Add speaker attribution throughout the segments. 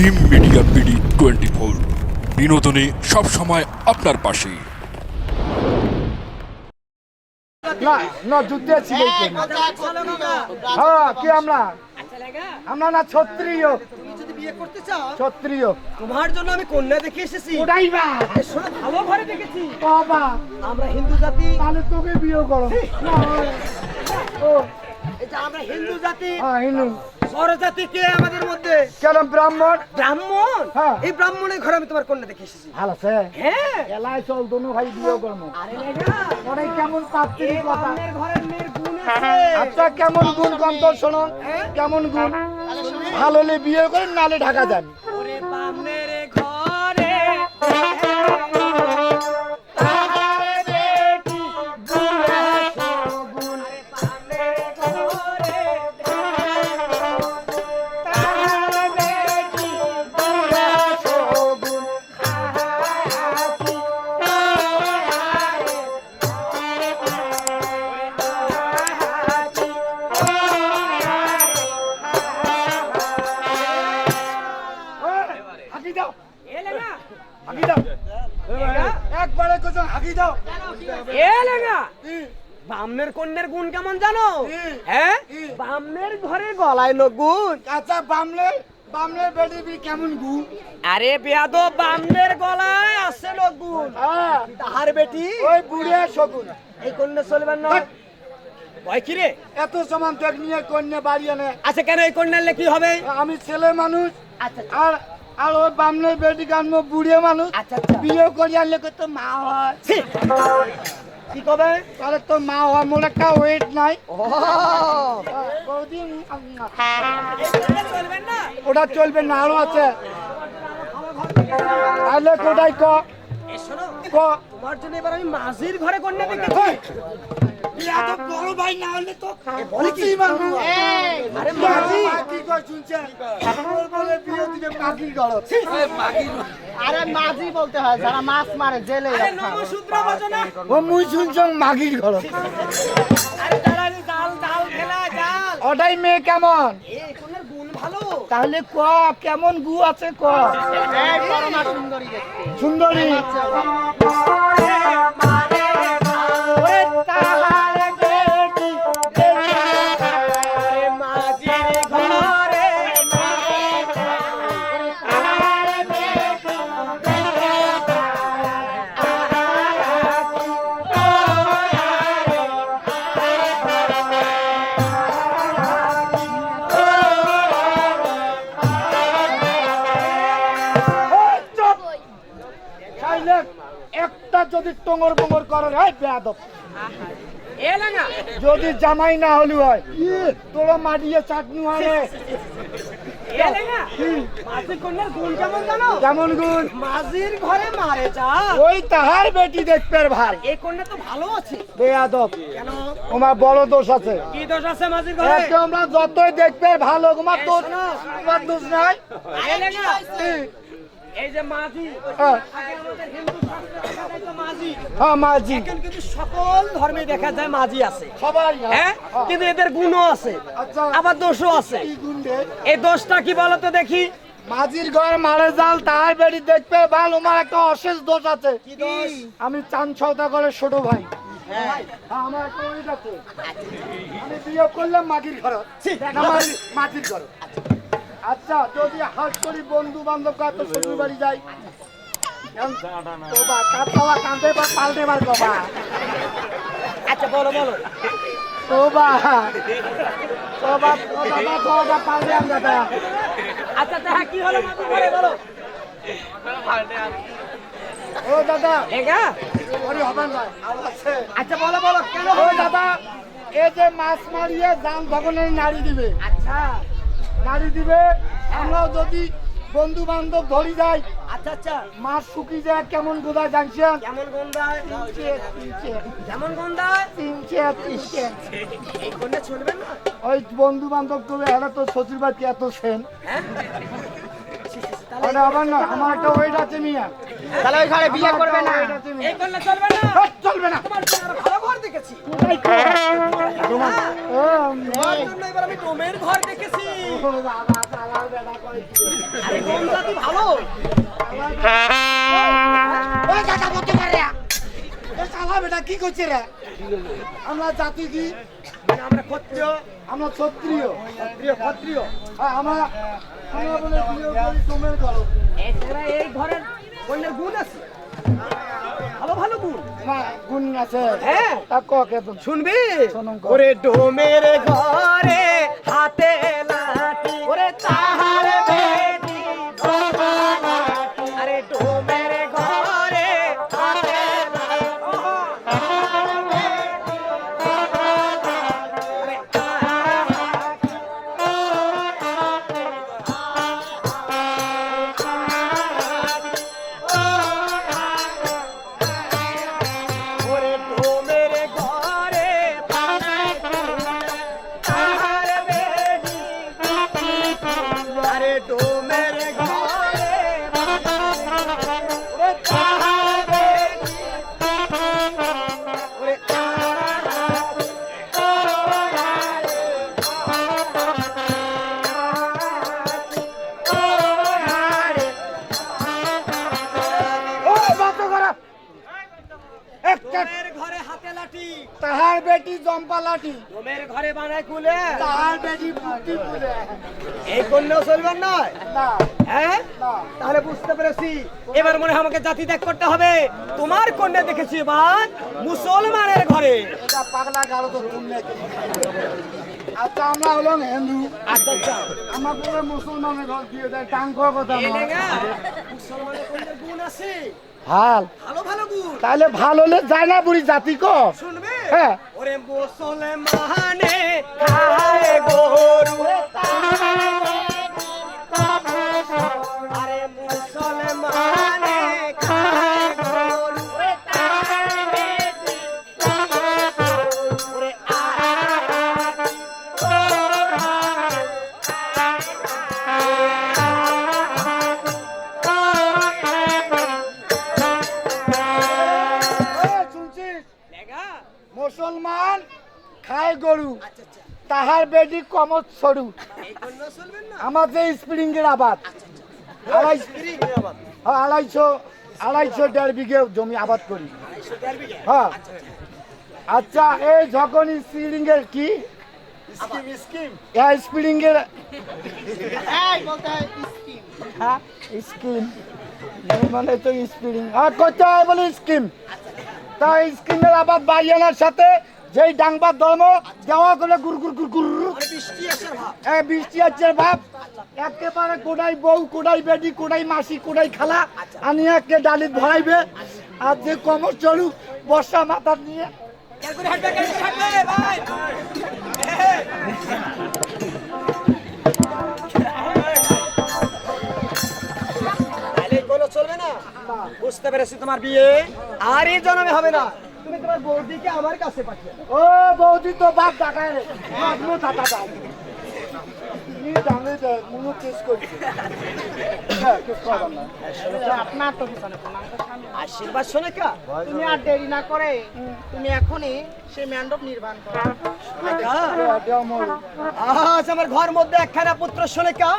Speaker 1: Jim media BD twenty four বিনোদনে সবসময় আপনার পাশে।
Speaker 2: না না যুদ্ধে ছিল হ্যাঁ কি আমরা? আমরা না ক্ষত্রিয়
Speaker 3: তুমি যদি বিয়ে করতে চাও
Speaker 2: ক্ষত্রিয়
Speaker 3: তোমার জন্য আমি কন্যা দেখে এসেছি।
Speaker 2: ওটাই বা?
Speaker 3: শোনো, ভালো ঘরে দেখেছি।
Speaker 2: বাবা
Speaker 3: আমরা হিন্দু জাতি।
Speaker 2: তাহলে তোকে বিয়ে করো। ও।
Speaker 3: যে আমরা হিন্দু জাতি।
Speaker 2: হ্যাঁ হিন্দু।
Speaker 3: কে আমাদের মধ্যে?
Speaker 2: কেন ব্রাহ্মণ?
Speaker 3: ব্রাহ্মণ?
Speaker 2: হ্যাঁ।
Speaker 3: এই ব্রাহ্মণের ঘরে আমি তোমার কন্যা দেখে এসেছি।
Speaker 2: ভালো আছে?
Speaker 3: হ্যাঁ।
Speaker 2: এলাই চল দোনো ভাই বিয়ে করব।
Speaker 3: আরে লেগা
Speaker 2: কেমন পাত্রী কথা।
Speaker 3: ঘরের মেয়ের গুণ
Speaker 2: আচ্ছা কেমন গুণ শোনো। কেমন গুণ? ভালো হলে বিয়ে করেন নালে ঢাকা যান।
Speaker 3: কন্যার গুণ কেমন জানো। হ্যাঁ। বামনের ঘরে গলায় লোক গুণ
Speaker 2: আচ্ছা বামলে বামলে বেডিবি কেমন গু
Speaker 3: আরে বেয়াদো বামনের গলায় আছে লোক গুণ
Speaker 2: হ্যাঁ।
Speaker 3: তাহার বেটি।
Speaker 2: ওই বুড়ে শগুন
Speaker 3: এই কন্যা চলবেন না। ভয় কি রে?
Speaker 2: এত সমান টেক নিয়ে কন্যা বাড়ি আনে।
Speaker 3: আচ্ছা কেন এই কন্যালে কি হবে?
Speaker 2: আমি ছেলে মানুষ।
Speaker 3: আচ্ছা
Speaker 2: আর আর ওই বামলে বেটি কানবো বুড়ে মানুষ।
Speaker 3: আচ্ছা আচ্ছা।
Speaker 2: বিয়ে করি আনলে তো মা হয়!
Speaker 3: কি কবে?
Speaker 2: তাহলে তো মা হয় মূল একটা ওয়েট নাই। ওটা চলবে না আরও আছে। তাহলে কোটাই ক?
Speaker 3: তোমার জন্য এবার আমি মাঝির ঘরে কন্যা দেখেছি
Speaker 2: এত বড় ভাই না হলে তো
Speaker 3: আরে মাঝি
Speaker 4: বলতে হয় যারা মাছ মারে জেলে
Speaker 2: ও মুই শুনছং মাগির ঘর ওটাই মেয়ে কেমন? তাহলে ক কেমন গু আছে ক?
Speaker 4: এই পরমা সুন্দরী
Speaker 2: যদি টঙর বঙর করেন হয় বেয়াদব। যদি জামাই না হলি হয় তোরা মাটিয়ে চাটনি হয়
Speaker 3: কেমন
Speaker 2: গুণ?
Speaker 3: মাঝির ঘরে মারে
Speaker 2: ওই তাহার বেটি দেখতে ভাই
Speaker 3: এই কন্যা তো ভালো আছে।
Speaker 2: বেয়াদব।
Speaker 3: কেন?
Speaker 2: তোমার বড় দোষ আছে।
Speaker 3: কি দোষ আছে মাঝির ঘরে?
Speaker 2: একে যতই দেখবে ভালো তোমার দোষ তোমার দোষ নাই।
Speaker 3: এই যে মাঝি
Speaker 2: হ্যাঁ।
Speaker 3: আগে আমাদের হিন্দু শাস্ত্রে দেখা যায় তো মাঝি।
Speaker 2: হ্যাঁ
Speaker 3: এখন কিন্তু সকল ধর্মে দেখা যায় মাঝি আছে।
Speaker 2: সবাই
Speaker 3: হ্যাঁ। কিন্তু এদের গুণও আছে। আবার দোষও আছে।
Speaker 2: কি গুণ। রে?
Speaker 3: এই দোষটা কি বলতো দেখি?
Speaker 2: মাঝির ঘর মারে জাল তাহার বেটি দেখবে ভালো আমার একটা অশেষ দোষ আছে। আমি চান ছটা করে ছোট ভাই। হ্যাঁ, আমার একটা আমি বিয়ে করলাম মাটির ঘর। মাটির ঘর। আচ্ছা যদি হাট করি বন্ধু বান্ধব কার তো শ্বশুর বাড়ি যাই? তোবা কাঁদবা কাঁদে বা পাল্টে বার কবা?
Speaker 3: আচ্ছা বলো বলো।
Speaker 2: পাল্টে আন দাদা।
Speaker 3: আচ্ছা আচ্ছা কি হলো
Speaker 2: ও দাদা।
Speaker 3: এগা?
Speaker 2: ওরে হবেন না
Speaker 3: আচ্ছা বলো বলো কেন
Speaker 2: ও দাদা এই যে মাছ মারিয়ে দাম ভবনে নাড়ি দিবে।
Speaker 3: আচ্ছা।
Speaker 2: নাড়ি দিবে। আমরাও যদি বন্ধু বান্ধব ধরি যাই
Speaker 3: আচ্ছা আচ্ছা।
Speaker 2: মাছ শুকি যায় কেমন গোদা জানছেন
Speaker 3: কেমন গন্ধায় কেমন গন্ধায়
Speaker 2: তিনশে তিনশে
Speaker 3: এই কন্যা চলবে না?
Speaker 2: ওই বন্ধু বান্ধব করে এরা তো শ্বশুর বাড়ি এত সেন।
Speaker 3: হ্যাঁ?
Speaker 2: ওটা আবার না আমার একটা ওয়েট আছে মিয়া।
Speaker 4: তাহলে ওই ঘরে বিয়ে করবে না।
Speaker 3: এই করলে চলবে না।
Speaker 2: চলবে না।
Speaker 3: তোমার জন্য আরও ভালো ঘর দেখেছি।
Speaker 2: কোথায় ও,
Speaker 3: তোমার জন্য এবার আমি ডোমের ঘর দেখেছি।
Speaker 2: ও বাবা, শালার বেটা করে
Speaker 3: আরে ডোম জাতি ভালো
Speaker 2: ওই কাকা শালা বেটা কি করছে রে? আমরা জাতি কি?
Speaker 3: আমরা ক্ষত্রিয়
Speaker 2: আমরা ক্ষত্রিয়।
Speaker 3: ক্ষত্রিয় ক্ষত্রিয়।
Speaker 2: হ্যাঁ, আমরা আমরা বলে বিয়ে করি
Speaker 3: এছাড়া এই ঘরের গুণ আছে। ভালো ভালো গুণ।
Speaker 2: আমার গুণ আছে।
Speaker 3: হ্যাঁ।
Speaker 2: তা ককে তো
Speaker 3: শুনবি। ওরে ডোমের ঘরে হাতে লাঠি আরে
Speaker 2: একটা
Speaker 3: ঘরে হাতে লাঠি।
Speaker 2: তাহার বেটি জম্পা লাঠি।
Speaker 3: ডোমের ঘরে বানায় কুলে।
Speaker 2: তাহার বেটি বুদ্ধি পুরে
Speaker 3: এই কন্যাও চলবেন নয়? হ্যাঁ? তাহলে বুঝতে পেরেছি। এবার মনে হয় আমাকে জাতি ত্যাগ করতে হবে। তোমার কন্যা দেখেছি এবার মুসলমানের ঘরে।
Speaker 2: এটা পাগলা গালো তো আচ্ছা আমরা হলাম হিন্দু।
Speaker 3: আচ্ছা আচ্ছা।
Speaker 2: আমার পুরো মুসলমানের ঘর দিয়ে দেয় টাং খাওয়ার কথা
Speaker 3: মুসলমানের কন্যার গুণ আছে। ভালো। ভালো গুণ।
Speaker 2: তাহলে ভালো হলে যায় না বুড়ি জাতি কো।
Speaker 3: শুনবে?
Speaker 2: হ্যাঁ।
Speaker 3: ওরে মুসলমানে খায় গরু।
Speaker 2: তাহার বেটি কমত সরু। আমাদের স্প্রিং এর আবাদ। আড়াই হ্যাঁ, আড়াইশো আড়াইশো দেড় বিঘে জমি আবাদ করি। হ্যাঁ। আচ্ছা এই যখন স্প্রিং এর কি?
Speaker 3: Scheme scheme.
Speaker 2: হ্যাঁ স্প্রিং এর
Speaker 4: হয় স্কিম।
Speaker 2: হ্যাঁ মানে তো স্প্রিং। হ্যাঁ করতে হয় বলে স্কিম। তা স্কিমের আবাদ বাড়িয়ানার সাথে যেই ডাংবার ধর্ম দেওয়া করে গুর গুর গুর গুর
Speaker 3: বৃষ্টি আছে ভাব
Speaker 2: একেবারে কোটাই বউ কোটাই বেটি কোটাই মাসি কোটাই খালা আনি একে ডালিত ভরাইবে। আর যে কমর চলু বর্ষা মাথা নিয়ে।
Speaker 3: চলবে না? বুঝতে পেরেছি তোমার বিয়ে। আর এই জন্মে হবে না। তোমার বৌদিকে আমার কাছে পাঠিয়ে
Speaker 2: ও বৌদি তো বাপ ডাকায় রে দাও মুনু করছে। হ্যাঁ
Speaker 4: স্বামী।
Speaker 3: আশীর্বাদ শোনে কা?
Speaker 4: তুমি আর দেরি না করে তুমি এখনই সেই মণ্ডপ নির্মাণ করো।
Speaker 2: দেও
Speaker 3: আজ আমার ঘর মধ্যে একখানা পুত্র শোনে কা?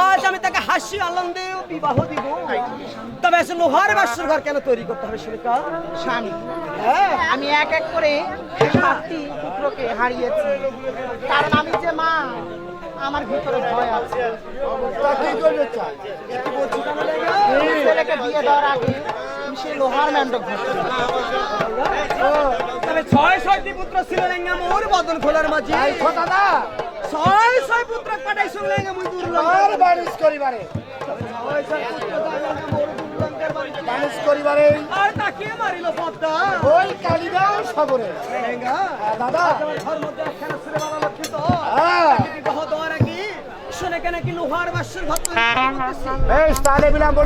Speaker 3: আজ আমি তাকে হাসি আনন্দে বিবাহ দিব। তবে এসে লোহার বাসর ঘর কেন তৈরি করতে হবে শোনে
Speaker 4: স্বামী
Speaker 3: হ্যাঁ।
Speaker 4: আমি এক এক করে সাতটি পুত্রকে হারিয়েছি। কারণ আমি যে মা আমার ভিতরে ভয় আছে।
Speaker 2: তা কি করবে চাই?
Speaker 3: কি বলছি জানো লেগা?
Speaker 4: এই ছেলেকে বিয়ে দেওয়ার আগে আমি সেই লোহার ঘর
Speaker 3: তবে ছয় ছয়টি পুত্র ছিল মোর বদন খোলার মাঝে।
Speaker 2: এই কথা না
Speaker 3: ছয় ছয় পুত্র পাঠাইছো লেঙ্গা মুই দুর্লভ
Speaker 2: আর বারিশ করিবারে?
Speaker 3: ছয় ছয় পুত্র লেঙ্গা মোর দুর্লভের
Speaker 2: বারিশ করিবারে?
Speaker 3: আর তাকে মারিল পদ্মা।
Speaker 2: ওই কালিদাও সবরে হ্যাঁ, দাদা।
Speaker 3: লোহার বাসর ঘর
Speaker 2: এই বিলম্ব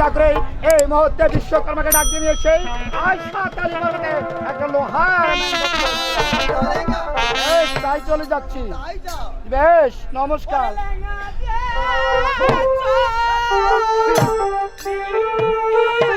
Speaker 2: মুহূর্তে বিশ্বকর্মাকে ডাক দিয়ে নিয়েছে আজ সাতালি একটা লোহার তাই চলে যাচ্ছি। বেশ নমস্কার।
Speaker 3: চল ও